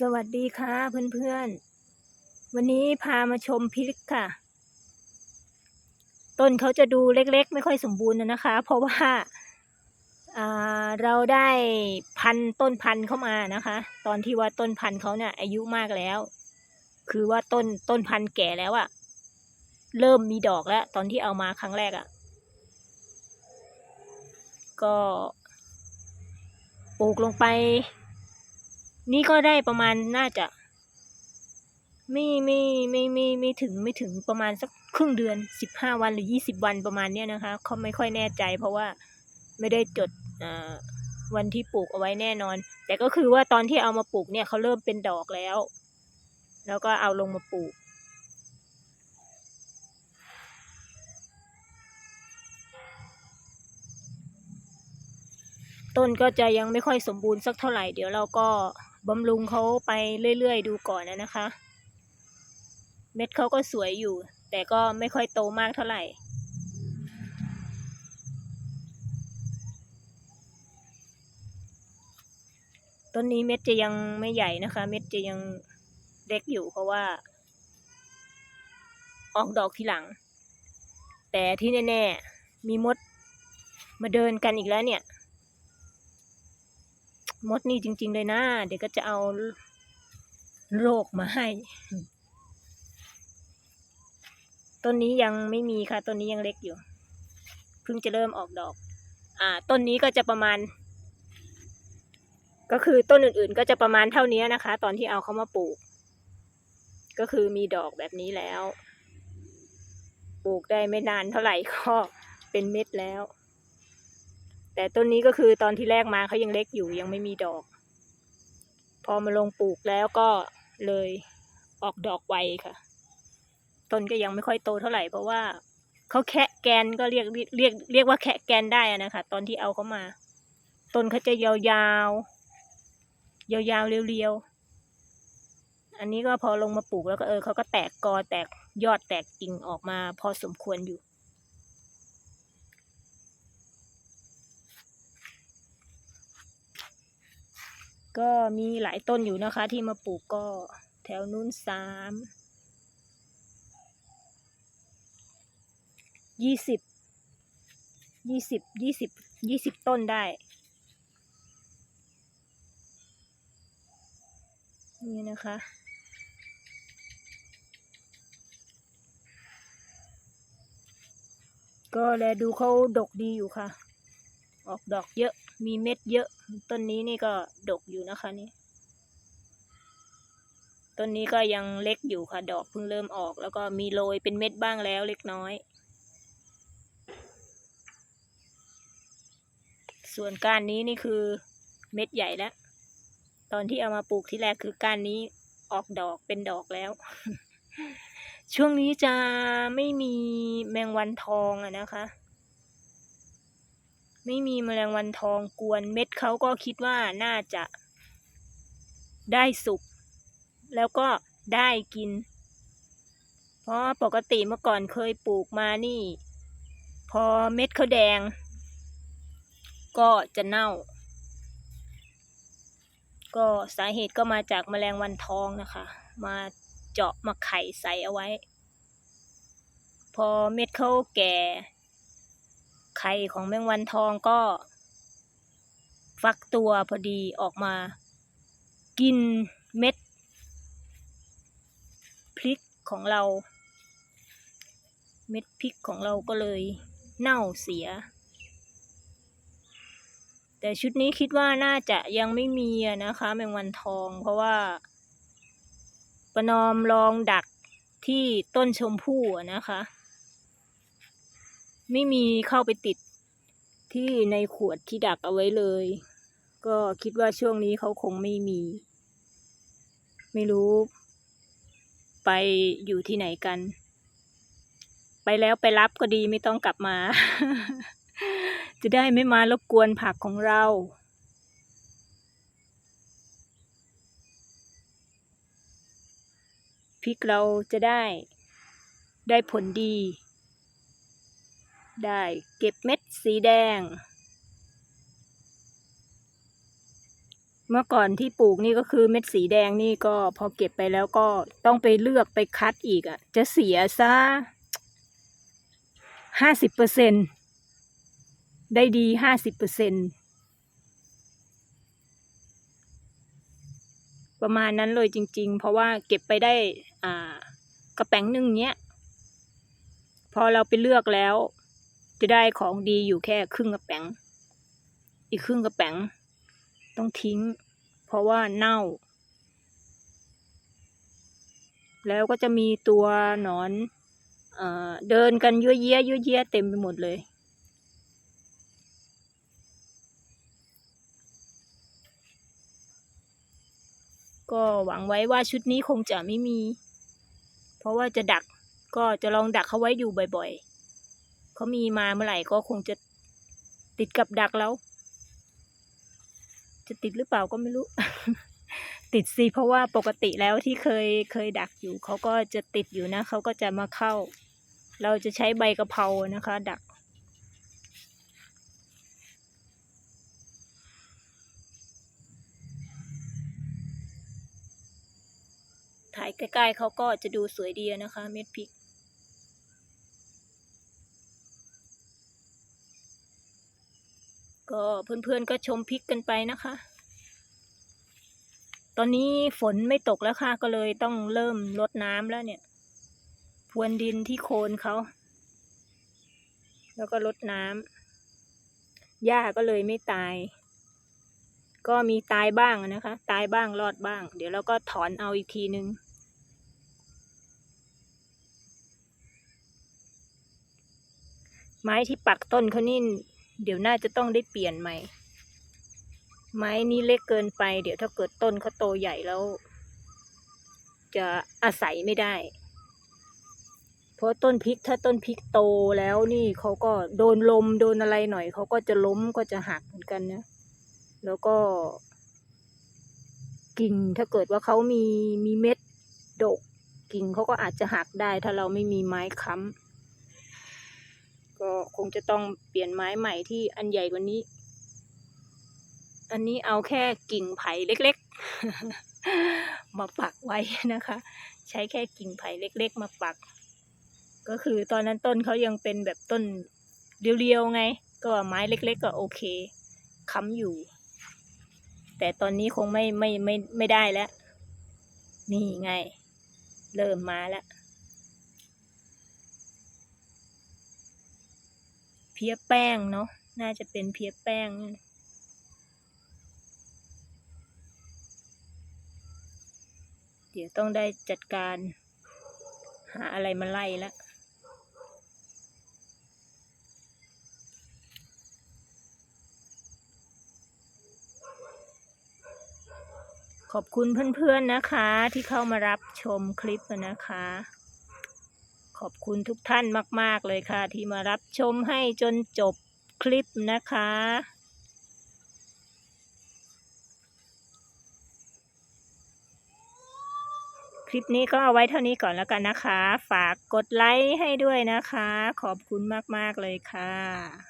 สวัสดีค่ะเพื่อนๆ วันนี้พามาชมพริกค่ะ ต้นเขาจะดูเล็กๆ ไม่ค่อยสมบูรณ์นะคะ เพราะว่าอ่าเราได้พันต้นพันเข้ามานะคะ ตอนที่ว่าต้นพันเขาเนี่ยอายุมากแล้ว คือว่าต้นต้นพันแก่แล้วอะเริ่มมีดอกแล้ว ตอนที่เอามาครั้งแรกอะก็ปลูกลงไป นี่ก็ได้ประมาณน่าจะ ไม่ไม่ไม่ไม่ไม่ถึงไม่ถึงประมาณสักครึ่งเดือนสิบห้าวันหรือยี่สิบวันประมาณเนี้ยนะคะเขาไม่ค่อยแน่ใจ เพราะว่าไม่ได้จดวันที่ปลูกเอาไว้แน่นอน แต่ก็คือว่าตอนที่เอามาปลูกเนี่ยเขาเริ่มเป็นดอกแล้ว แล้วก็เอาลงมาปลูกต้นก็จะยังไม่ค่อยสมบูรณ์สักเท่าไหร่ เดี๋ยวเราก็ บำรุงเขาไปเรื่อยๆ ดูก่อนนะนะคะ เม็ดเขาก็สวยอยู่ แต่ก็ไม่ค่อยโตมากเท่าไหร่ต้นนี้เม็ดจะยังไม่ใหญ่นะคะ เม็ดจะยังเล็กอยู่เพราะว่า ออกดอกทีหลัง แต่ที่แน่ๆมีมดมาเดินกันอีกแล้วเนี่ย มดนี่จริง ๆ เลยนะ เดี๋ยวก็จะเอาโรคมาให้ ต้นนี้ยังไม่มีค่ะ ต้นนี้ยังเล็กอยู่ เพิ่งจะเริ่มออกดอก อ่า ต้นนี้ก็จะประมาณ ก็คือต้นอื่นๆ ก็จะประมาณเท่านี้นะคะ ตอนที่เอาเขามาปลูก ก็คือมีดอกแบบนี้แล้ว ปลูกได้ไม่นานเท่าไหร่ก็เป็นเม็ดแล้ว แต่ต้นนี้ก็คือตอนที่แรกมาเขายังเล็กอยู่ยังไม่มีดอก พอมาลงปลูกแล้วก็เลยออกดอกไวค่ะ ต้นก็ยังไม่ค่อยโตเท่าไหร่เพราะว่าเขาแคะแกนก็เรียกเรียกเรียกว่าแคะแกนได้นะคะ ตอนที่เอาเขามา ต้นเขาจะยาวๆยาวๆเรียวๆอันนี้ก็พอลงมาปลูกแล้วก็เออเขาก็แตกกอแตกยอดแตกกิ่งออกมาพอสมควรอยู่ ก็มีหลายต้นอยู่นะคะที่มาปลูกก็แถวนู้นสามยี่สิบยี่สิบยี่สิบยี่สิบต้นได้ นี่นะคะก็แลดูเขาดกดีอยู่ค่ะ ออกดอกเยอะ มีเม็ดเยอะ ต้นนี้นี่ก็ดกอยู่นะคะนี่ ต้นนี้ก็ยังเล็กอยู่ค่ะ ดอกเพิ่งเริ่มออก แล้วก็มีโรยเป็นเม็ดบ้างแล้วเล็กน้อย ส่วนก้านนี้นี่คือเม็ดใหญ่แล้ว ตอนที่เอามาปลูกที่แรกคือก้านนี้ออกดอกเป็นดอกแล้ว ช่วงนี้จะไม่มีแมงวันทองอะนะคะ ไม่มีแมลงวันทองกวนเม็ดเขาก็คิดว่าน่าจะได้สุก แล้วก็ได้กิน เพราะปกติเมื่อก่อนเคยปลูกมานี่ พอเม็ดเขาแดง ก็จะเน่า ก็สาเหตุก็มาจากแมลงวันทองนะคะ มาเจาะมาไข่ใส่เอาไว้ พอเม็ดเขาแก่ ไข่ของแมงวันทองก็ ฟักตัวพอดีออกมา กินเม็ด พริกของเรา เม็ดพริกของเราก็เลยเน่าเสีย แต่ชุดนี้คิดว่าน่าจะยังไม่มีนะคะ แมงวันทอง เพราะว่า ประนอมลองดักที่ต้นชมพู่นะคะ ไม่มีเข้าไปติดที่ในขวดที่ดักเอาไว้เลย ก็คิดว่าช่วงนี้เขาคงไม่มี ไม่รู้ ไปอยู่ที่ไหนกัน ไปแล้วไปรับก็ดีไม่ต้องกลับมา จะได้ไม่มารบกวนผักของเราพริกเราจะได้ได้ผลดี ได้เก็บเม็ดสีแดง เมื่อก่อนที่ปลูกนี่ก็คือเม็ดสีแดงนี่ก็พอเก็บไปแล้วก็ต้องไปเลือกไปคัดอีกอะ่ะ จะเสียซะห้าสิบเปอร์เซ็นได้ดีห้าสิบเปอร์เซ็นประมาณนั้นเลยจริง ๆ เพราะว่าเก็บไปได้อ่ากระแป้งหนึ่งเนี้ย พอเราไปเลือกแล้ว จะได้ของดีอยู่แค่ครึ่งกระแป้งอีกครึ่งกระแป้งต้องทิ้ง เพราะว่าเน่า แล้วก็จะมีตัวหนอนเอเดินกันเยี้ยยั่วเยี้ยะเต็มไปหมดเลย ก็หวังไว้ว่าชุดนี้คงจะไม่มี เพราะว่าจะดักก็จะลองดักเขาไว้อยู่บ่อยๆ เขามีมาเมื่อไหร่ก็คงจะติดกับดักแล้ว จะติดหรือเปล่าก็ไม่รู้ ติดสิเพราะว่าปกติแล้วที่เคยเคยดักอยู่เขาก็จะติดอยู่นะเขาก็จะมาเข้า เราจะใช้ใบกะเพรานะคะ ดักถ่ายใกล้ๆเขาก็จะดูสวยดีนะคะ เม็ดพริก ก็เพื่อนๆก็ชมพริกกันไปนะคะ ตอนนี้ฝนไม่ตกแล้วค่ะก็เลยต้องเริ่มลดน้ำแล้วเนี่ย พรวนดินที่โคนเขา แล้วก็ลดน้ำหญ้าก็เลยไม่ตาย ก็มีตายบ้างนะคะ ตายบ้างรอดบ้าง เดี๋ยวเราก็ถอนเอาอีกทีนึงไม้ที่ปักต้นเขานี่ เดี๋ยวน่าจะต้องได้เปลี่ยนใหม่ ไม้นี้เล็กเกินไป เดี๋ยวถ้าเกิดต้นเขาโตใหญ่แล้ว จะอาศัยไม่ได้ เพราะต้นพริกถ้าต้นพริกโตแล้วนี่เขาก็โดนลมโดนอะไรหน่อยเขาก็จะล้มก็จะหักเหมือนกันนะ แล้วก็ กิ่งถ้าเกิดว่าเขามีมีเม็ดดก กิ่งเขาก็อาจจะหักได้ถ้าเราไม่มีไม้ค้ำ ก็คงจะต้องเปลี่ยนไม้ใหม่ที่อันใหญ่กว่านี้ อันนี้เอาแค่กิ่งไผ่เล็กๆ มาปักไว้นะคะ ใช้แค่กิ่งไผ่เล็ก ๆ มาปัก ก็คือตอนนั้นต้นเขายังเป็นแบบต้นเรียวๆไง ก็ไม้เล็ก ๆ ก็โอเคค้ำอยู่ แต่ตอนนี้คงไม่ไม่ไม่ไม่ได้แล้ว นี่ไง เริ่มมาแล้ว เพียแป้งเนาะน่าจะเป็นเพียแป้ง เดี๋ยวต้องได้จัดการ หาอะไรมาไล่ล้วขอบคุณเพื่อนๆนะคะที่เข้ามารับชมคลิปนะคะ ขอบคุณทุกท่านมาก ๆ เลยค่ะ ที่มารับชมให้จนจบคลิปนะคะ คลิปนี้ก็เอาไว้เท่านี้ก่อนแล้วกันนะคะ ฝากกดไลค์ให้ด้วยนะคะ ขอบคุณมาก ๆ เลยค่ะ